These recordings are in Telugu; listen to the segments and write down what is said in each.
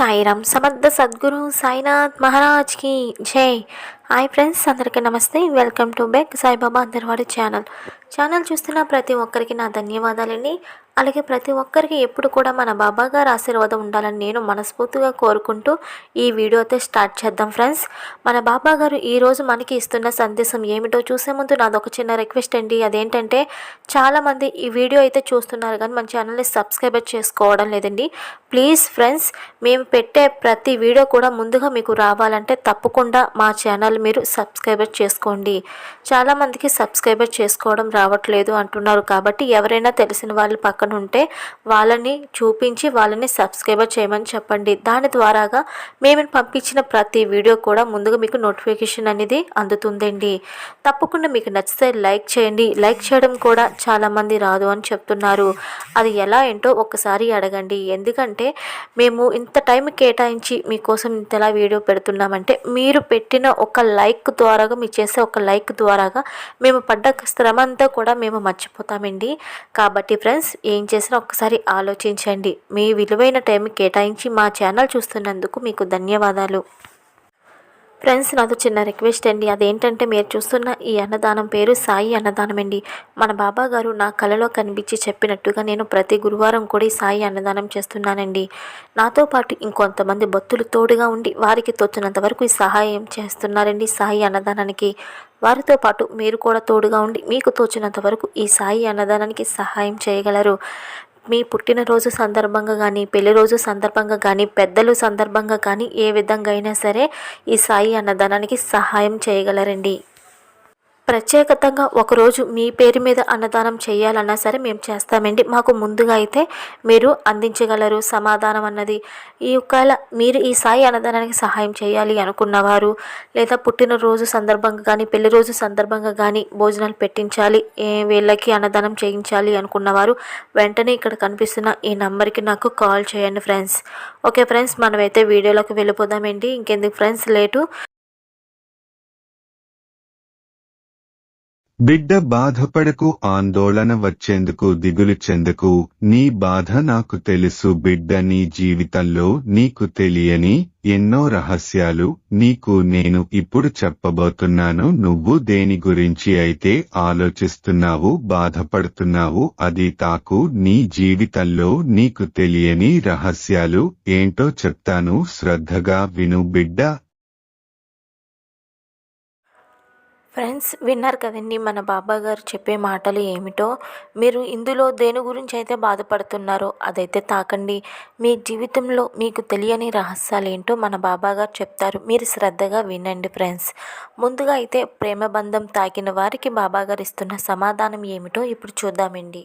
సాయిరామ్ సమర్థ సద్గురు సాయినాథ్ మహారాజ్కి జై. హాయ్ ఫ్రెండ్స్ అందరికీ నమస్తే. వెల్కమ్ టు బెక్ సాయిబాబా అందరివాడి ఛానల్. ఛానల్ చూస్తున్న ప్రతి ఒక్కరికి నా ధన్యవాదాలండి. అలాగే ప్రతి ఒక్కరికి ఎప్పుడు కూడా మన బాబా గారు ఆశీర్వాదం ఉండాలని నేను మనస్ఫూర్తిగా కోరుకుంటూ ఈ వీడియో అయితే స్టార్ట్ చేద్దాం ఫ్రెండ్స్. మన బాబా గారు ఈరోజు మనకి ఇస్తున్న సందేశం ఏమిటో చూసే ముందు నాది ఒక చిన్న రిక్వెస్ట్ అండి. అదేంటంటే చాలామంది ఈ వీడియో అయితే చూస్తున్నారు కానీ మన ఛానల్ని సబ్స్క్రైబ్ చేసుకోవడం లేదండి. ప్లీజ్ ఫ్రెండ్స్ మేము పెట్టే ప్రతి వీడియో కూడా ముందుగా మీకు రావాలంటే తప్పకుండా మా ఛానల్ మీరు సబ్స్క్రైబర్ చేసుకోండి. చాలామందికి సబ్స్క్రైబర్ చేసుకోవడం రావట్లేదు అంటున్నారు కాబట్టి ఎవరైనా తెలిసిన వాళ్ళు పక్కన ఉంటే వాళ్ళని చూపించి వాళ్ళని సబ్స్క్రైబర్ చేయమని చెప్పండి. దాని ద్వారాగా మేము పంపించిన ప్రతి వీడియో కూడా ముందుగా మీకు నోటిఫికేషన్ అనేది అందుతుందండి. తప్పకుండా మీకు నచ్చితే లైక్ చేయండి. లైక్ చేయడం కూడా చాలామంది రాదు అని చెప్తున్నారు. అది ఎలా ఏంటో ఒకసారి అడగండి. ఎందుకంటే మేము ఇంత టైం కేటాయించి మీకోసం ఇంతలా వీడియో పెడుతున్నామంటే మీరు పెట్టిన ఒక లైక్ ద్వారాగా మీరు చేసే ఒక లైక్ ద్వారాగా మేము పడ్డ శ్రమ అంతా కూడా మేము మర్చిపోతామండి. కాబట్టి ఫ్రెండ్స్ ఏం చేసినా ఒక్కసారి ఆలోచించండి. మీ విలువైన టైం కేటాయించి మా ఛానల్ చూస్తున్నందుకు మీకు ధన్యవాదాలు. ఫ్రెండ్స్ నాతో చిన్న రిక్వెస్ట్ అండి. అదేంటంటే మీరు చూస్తున్న ఈ అన్నదానం పేరు సాయి అన్నదానం అండి. మన బాబా గారు నా కలలో కనిపించి చెప్పినట్టుగా నేను ప్రతి గురువారం కూడా ఈ సాయి అన్నదానం చేస్తున్నానండి. నాతో పాటు ఇంకొంతమంది భక్తులు తోడుగా ఉండి వారికి తోచినంత వరకు ఈ సహాయం చేస్తున్నారండి సాయి అన్నదానానికి. వారితో పాటు మీరు కూడా తోడుగా ఉండి మీకు తోచినంత వరకు ఈ సాయి అన్నదానానికి సహాయం చేయగలరు. మీ పుట్టినరోజు సందర్భంగా కానీ పెళ్ళి రోజు సందర్భంగా కానీ పెద్దలు సందర్భంగా కానీ ఏ విధంగా అయినా సరే ఈ సాయి అన్నదానానికి సహాయం చేయగలరండి. ప్రత్యేకతంగా ఒకరోజు మీ పేరు మీద అన్నదానం చేయాలన్నా సరే మేము చేస్తామండి. మాకు ముందుగా అయితే మీరు అందించగలరు సమాధానం అన్నది. ఈ ఒకవేళ మీరు ఈ సాయి అన్నదానానికి సహాయం చేయాలి అనుకున్నవారు లేదా పుట్టినరోజు సందర్భంగా కానీ పెళ్ళి రోజు సందర్భంగా కానీ భోజనాలు పెట్టించాలి ఏ వీళ్ళకి అన్నదానం చేయించాలి అనుకున్నవారు వెంటనే ఇక్కడ కనిపిస్తున్న ఈ నంబర్కి నాకు కాల్ చేయండి ఫ్రెండ్స్. ఓకే ఫ్రెండ్స్ మనమైతే వీడియోలోకి వెళ్ళిపోదామండి. ఇంకెందుకు ఫ్రెండ్స్ లేటు. బిడ్డ బాధపడకు ఆందోళన వచ్చేందుకు దిగులు చెందకు నీ బాధ నాకు తెలుసు బిడ్డ నీ జీవితంలో నీకు తెలియని ఎన్నో రహస్యాలు నీకు నేను ఇప్పుడు చెప్పబోతున్నాను. నువ్వు దేని గురించి అయితే ఆలోచిస్తున్నావు బాధపడుతున్నావు అది తాకు నీ జీవితంలో నీకు తెలియని రహస్యాలు ఏంటో చెప్తాను. శ్రద్ధగా విను బిడ్డ ఫ్రెండ్స్ విన్నారు కదండి మన బాబా గారు చెప్పే మాటలు ఏమిటో. మీరు ఇందులో దేని గురించి అయితే బాధపడుతున్నారో అదైతే తాకండి. మీ జీవితంలో మీకు తెలియని రహస్యాలు ఏంటో మన బాబా గారు చెప్తారు. మీరు శ్రద్ధగా వినండి ఫ్రెండ్స్. ముందుగా అయితే ప్రేమ బంధం తాకిన వారికి బాబా గారు ఇస్తున్న సమాధానం ఏమిటో ఇప్పుడు చూద్దామండి.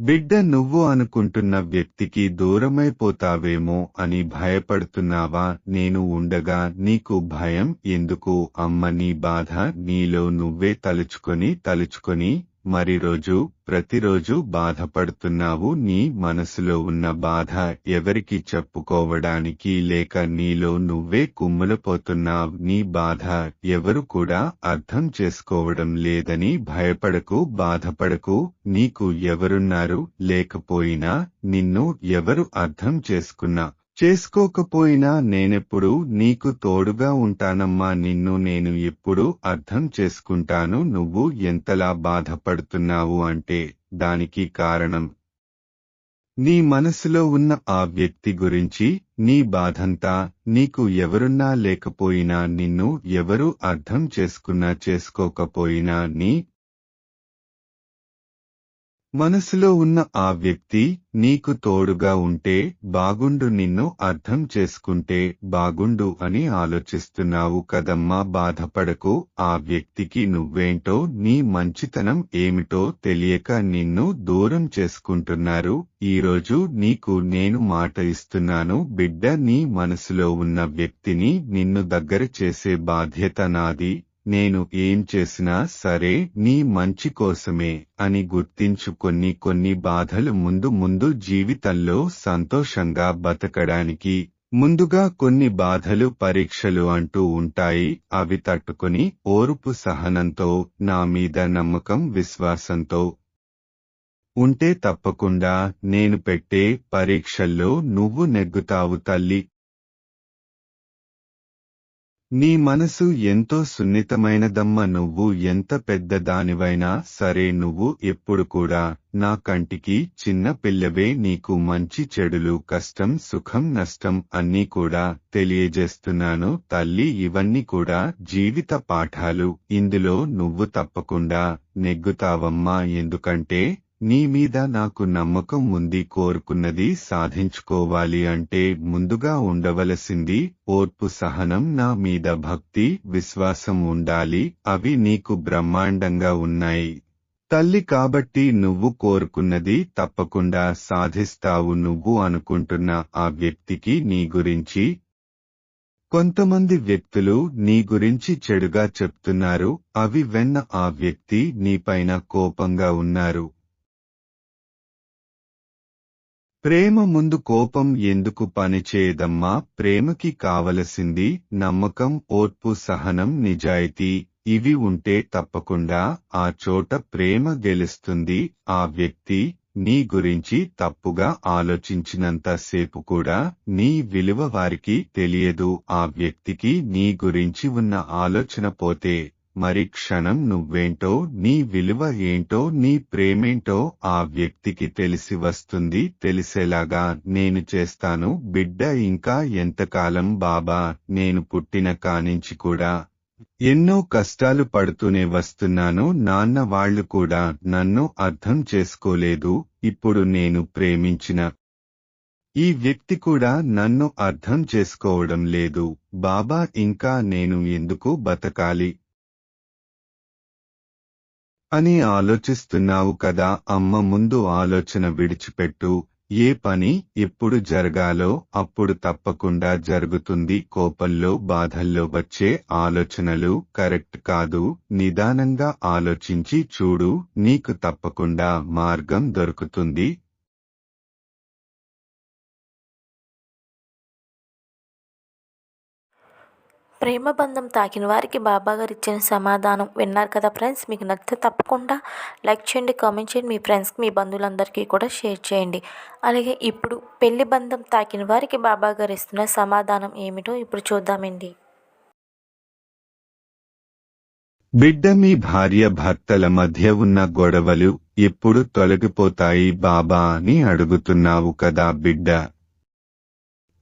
బిడ్డ నువ్వు అనుకుంటున్న వ్యక్తికి దూరమైపోతావేమో అని భయపడుతున్నావా? నేను ఉండగా నీకు భయం ఎందుకు? అమ్మ నీ బాధ నీలో నువ్వే తలుచుకొని తలుచుకొని మరి రోజు ప్రతిరోజు బాధపడుతున్నావు. నీ మనసులో ఉన్న బాధ ఎవరికి చెప్పుకోవడానికి లేక నీలో నువ్వే కుమ్ములపోతున్నావు. నీ బాధ ఎవరు కూడా అర్థం చేసుకోవడం లేదని భయపడకు బాధపడకు. నీకు ఎవరున్నారు లేకపోయినా నిన్ను ఎవరు అర్థం చేసుకున్నా చేసుకోకపోయినా నేనెప్పుడు నీకు తోడుగా ఉంటానమ్మా నిన్ను నేను ఎప్పుడు అర్థం చేసుకుంటాను నువ్వు ఎంతలా బాధపడుతున్నావు అంటే దానికి కారణం. నీ మనసులో ఉన్న ఆ వ్యక్తి గురించి నీ బాధంతా నీకు ఎవరున్నా లేకపోయినా నిన్ను ఎవరు అర్థం చేసుకున్నా చేసుకోకపోయినా నీ మనసులో ఉన్న ఆ వ్యక్తి నీకు తోడుగా ఉంటే బాగుండు నిన్ను అర్థం చేసుకుంటే బాగుండు అని ఆలోచిస్తున్నావు కదమ్మా బాధపడకు. ఆ వ్యక్తికి నువ్వేంటో నీ మంచితనం ఏమిటో తెలియక నిన్ను దూరం చేసుకుంటున్నారు. ఈరోజు నీకు నేను మాట ఇస్తున్నాను బిడ్డ నీ మనసులో ఉన్న వ్యక్తిని నిన్ను దగ్గర చేసే బాధ్యత నాది. నేను ఏం చేసినా సరే నీ మంచి కోసమే అని గుర్తించు కొన్ని కొన్ని బాధలు ముందు ముందు జీవితంలో సంతోషంగా బతకడానికి. ముందుగా కొన్ని బాధలు పరీక్షలు అంటూ ఉంటాయి అవి తట్టుకొని ఓర్పు సహనంతో నా మీద నమ్మకం విశ్వాసంతో ఉంటే తప్పకుండా నేను పెట్టే పరీక్షల్లో నువ్వు నెగ్గుతావు తల్లి. నీ మనసు ఎంతో సున్నితమైనదమ్మ నువ్వు ఎంత పెద్దదానివైనా సరే నువ్వు ఎప్పుడు కూడా నా కంటికి చిన్న పిల్లవే నీకు మంచి చెడులు కష్టం సుఖం నష్టం అన్నీ కూడా తెలియజేస్తున్నాను తల్లి. ఇవన్నీ కూడా జీవిత పాఠాలు. ఇందులో నువ్వు తప్పకుండా నెగ్గుతావమ్మా. ఎందుకంటే నీ మీద నాకు నమ్మకం ఉంది కోరుకున్నది సాధించుకోవాలి అంటే ముందుగా ఉండవలసింది ఓర్పు సహనం నా మీద భక్తి విశ్వాసం ఉండాలి అవి నీకు బ్రహ్మాండంగా ఉన్నాయి. తల్లి కాబట్టి నువ్వు కోరుకున్నది తప్పకుండా సాధిస్తావు నువ్వు అనుకుంటున్న ఆ వ్యక్తికి నీ గురించి. కొంతమంది వ్యక్తులు నీ గురించి చెడుగా చెప్తున్నారు అవి వెన్న ఆ వ్యక్తి నీపైన కోపంగా ఉన్నారు. ప్రేమ ముందు కోపం ఎందుకు పనిచేయదమ్మా? ప్రేమకి కావలసింది నమ్మకం ఓర్పు సహనం నిజాయితీ. ఇవి ఉంటే తప్పకుండా ఆ చోట ప్రేమ గెలుస్తుంది. ఆ వ్యక్తి నీ గురించి తప్పుగా ఆలోచించినంత సేపు కూడా నీ విలువ వారికి తెలియదు. ఆ వ్యక్తికి నీ గురించి ఉన్న ఆలోచన పోతే మరి క్షణం నువ్వేంటో నీ విలువ ఏంటో నీ ప్రేమేంటో ఆ వ్యక్తికి తెలిసి వస్తుంది. తెలిసేలాగా నేను చేస్తాను. బిడ్డ ఇంకా ఎంతకాలం బాబా నేను పుట్టిన కానించి కూడా ఎన్నో కష్టాలు పడుతూనే వస్తున్నాను. నాన్న వాళ్ళు కూడా నన్ను అర్థం చేసుకోలేదు. ఇప్పుడు నేను ప్రేమించిన ఈ వ్యక్తి కూడా నన్ను అర్థం చేసుకోవడం లేదు. బాబా ఇంకా నేను ఎందుకు బతకాలి? అని ఆలోచిస్తున్నావు కదా అమ్మ ముందు ఆలోచన విడిచిపెట్టు. ఏ పని ఎప్పుడు జరగాలో అప్పుడు తప్పకుండా జరుగుతుంది. కోపంలో బాధల్లో వచ్చే ఆలోచనలు కరెక్ట్ కాదు. నిదానంగా ఆలోచించి చూడు నీకు తప్పకుండా మార్గం దొరుకుతుంది. ప్రేమ బంధం తాకిన వారికి బాబాగారు ఇచ్చిన సమాధానం విన్నారు కదా ఫ్రెండ్స్ మీకు నచ్చితే తప్పకుండా లైక్ చేయండి కామెంట్ చేయండి. మీ ఫ్రెండ్స్కి మీ బంధువులందరికీ కూడా షేర్ చేయండి. అలాగే ఇప్పుడు పెళ్ళి బంధం తాకిన వారికి బాబాగారు ఇస్తున్న సమాధానం ఏమిటో ఇప్పుడు చూద్దామండి. బిడ్డ మీ భార్య భర్తల మధ్య ఉన్న గొడవలు ఎప్పుడు తొలగిపోతాయి బాబా అని అడుగుతున్నావు కదా బిడ్డ.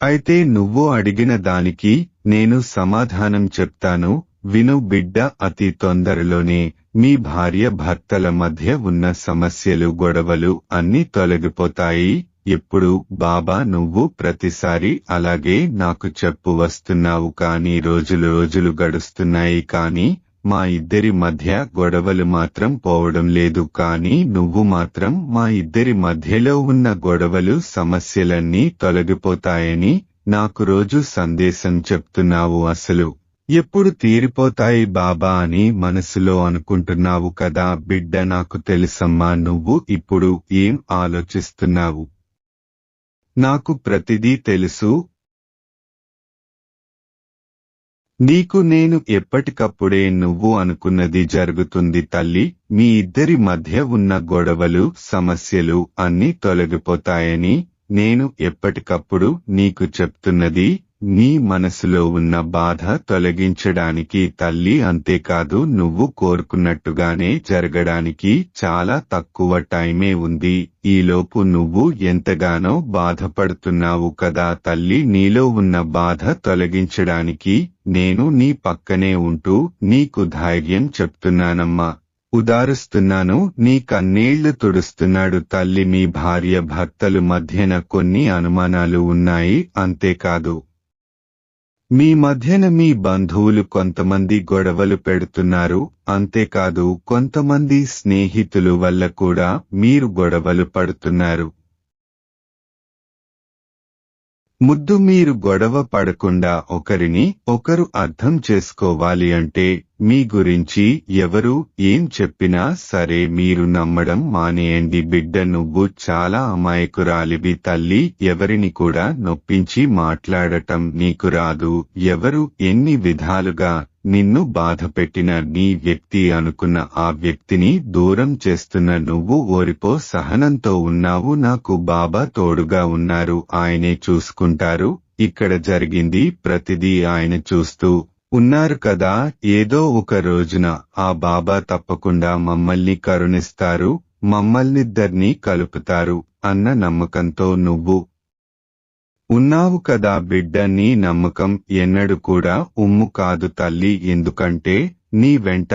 అయితే నువ్వు అడిగిన దానికి నేను సమాధానం చెప్తాను. విను బిడ్డ అతి తొందరలోనే మీ భార్య భర్తల మధ్య ఉన్న సమస్యలు గొడవలు అన్ని తొలగిపోతాయి. ఎప్పుడు? బాబా నువ్వు ప్రతిసారి అలాగే నాకు చెప్పు వస్తున్నావు కానీ రోజులు రోజులు గడుస్తున్నాయి కానీ మా ఇద్దరి మధ్య గొడవలు మాత్రం పోవడం లేదు కానీ నువ్వు మాత్రం మా ఇద్దరి మధ్యలో ఉన్న గొడవలు సమస్యలన్నీ తొలగిపోతాయని నాకు రోజు సందేశం చెప్తున్నావు అసలు. ఎప్పుడు తీరిపోతాయి బాబా అని మనసులో అనుకుంటున్నావు కదా బిడ్డ నాకు తెలుసమ్మా నువ్వు ఇప్పుడు ఏం ఆలోచిస్తున్నావు? నాకు ప్రతిదీ తెలుసు నీకు నేను ఎప్పటికప్పుడే నువ్వు అనుకున్నది జరుగుతుంది తల్లి మీ ఇద్దరి మధ్య ఉన్న గొడవలు సమస్యలు అన్నీ తొలగిపోతాయని నేను ఎప్పటికప్పుడు నీకు చెప్తున్నది నీ మనసులో ఉన్న బాధ తొలగించడానికి తల్లి అంతేకాదు నువ్వు కోరుకున్నట్టుగానే జరగడానికి చాలా తక్కువ టైమే ఉంది. ఈలోపు నువ్వు ఎంతగానో బాధపడుతున్నావు కదా తల్లి. నీలో ఉన్న బాధ తొలగించడానికి నేను నీ పక్కనే ఉంటూ నీకు ధైర్యం చెప్తున్నానమ్మా. ఉదారుస్తున్నాను నీ కన్నీళ్ళు తుడుస్తున్నాడు తల్లి. మీ భార్య భర్తలు మధ్యన కొన్ని అనుమానాలు ఉన్నాయి అంతేకాదు మీ మధ్యన మీ బంధువులు కొంతమంది గొడవలు పెడుతున్నారు అంతేకాదు కొంతమంది స్నేహితులు వల్ల కూడా మీరు గొడవలు పడుతున్నారు. ముద్దు మీరు గొడవ పడకుండా ఒకరిని ఒకరు అర్థం చేసుకోవాలి అంటే మీ గురించి ఎవరు ఏం చెప్పినా సరే మీరు నమ్మడం మానేయండి బిడ్డ నువ్వు చాలా అమాయకురాలివి తల్లి ఎవరిని కూడా నొప్పించి మాట్లాడటం నీకు రాదు. ఎవరు ఎన్ని విధాలుగా నిన్ను బాధపెట్టిన నీ వ్యక్తి అనుకున్న ఆ వ్యక్తిని దూరం చేస్తున్న నువ్వు ఓరిపో సహనంతో ఉన్నావు. నాకు బాబా తోడుగా ఉన్నారు. ఆయనే చూసుకుంటారు. ఇక్కడ జరిగింది ప్రతిదీ ఆయన చూస్తూ ఉన్నారు కదా ఏదో ఒక రోజున ఆ బాబా తప్పకుండా మమ్మల్ని కరుణిస్తారు మమ్మల్నిద్దర్నీ కలుపుతారు అన్న నమ్మకంతో నువ్వు ఉన్నావు కదా బిడ్డ నీ నమ్మకం ఎన్నడు కూడా ఉమ్ము కాదు తల్లి ఎందుకంటే నీ వెంట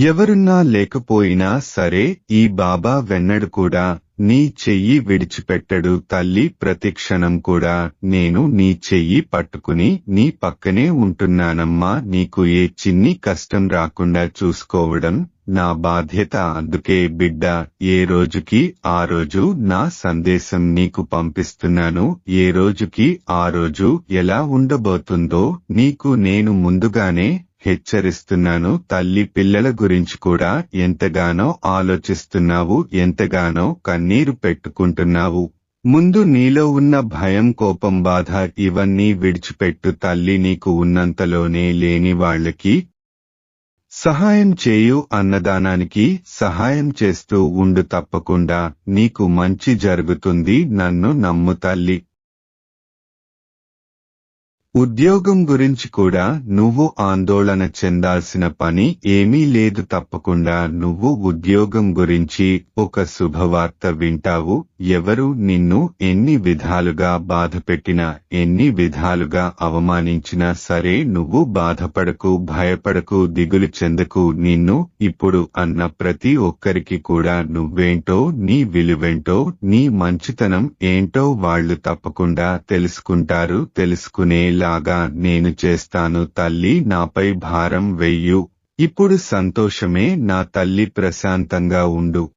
ఎవరున్నా లేకపోయినా సరే ఈ బాబా వెన్నడు కూడా నీ చెయ్యి విడిచిపెట్టడు తల్లి ప్రతిక్షణం కూడా నేను నీ చెయ్యి పట్టుకుని నీ పక్కనే ఉంటున్నానమ్మా నీకు ఏ చిన్ని కష్టం రాకుండా చూసుకోవడం నా బాధ్యత అందుకే బిడ్డ ఏ రోజుకి ఆ రోజు నా సందేశం నీకు పంపిస్తున్నాను ఏ రోజుకి ఆ రోజు ఎలా ఉండబోతుందో నీకు నేను ముందుగానే హెచ్చరిస్తున్నాను. తల్లి పిల్లల గురించి కూడా ఎంతగానో ఆలోచిస్తున్నావు ఎంతగానో కన్నీరు పెట్టుకుంటున్నావు. ముందు నీలో ఉన్న భయం కోపం బాధ ఇవన్నీ విడిచిపెట్టు. తల్లి నీకు ఉన్నంతలోనే లేని వాళ్ళకి సహాయం చేయు అన్నదానానికి సహాయం చేస్తూ ఉండు తప్పకుండా. నీకు మంచి జరుగుతుంది నన్ను నమ్ము తల్లి. ఉద్యోగం గురించి కూడా నువ్వు ఆందోళన చెందాల్సిన పని ఏమీ లేదు తప్పకుండా. నువ్వు ఉద్యోగం గురించి ఒక శుభవార్త వింటావు. ఎవరు నిన్ను ఎన్ని విధాలుగా బాధపెట్టినా ఎన్ని విధాలుగా అవమానించినా సరే నువ్వు బాధపడకు భయపడకు దిగులు చెందకు. నిన్ను ఇప్పుడు అన్న ప్రతి ఒక్కరికి కూడా నువ్వేంటో నీ విలువేంటో నీ మంచితనం ఏంటో వాళ్ళు తప్పకుండా తెలుసుకుంటారు. తెలుసుకునేలాగా నేను చేస్తాను తల్లి నాపై భారం వెయ్యు. ఇప్పుడు సంతోషమే నా తల్లి ప్రశాంతంగా ఉండు.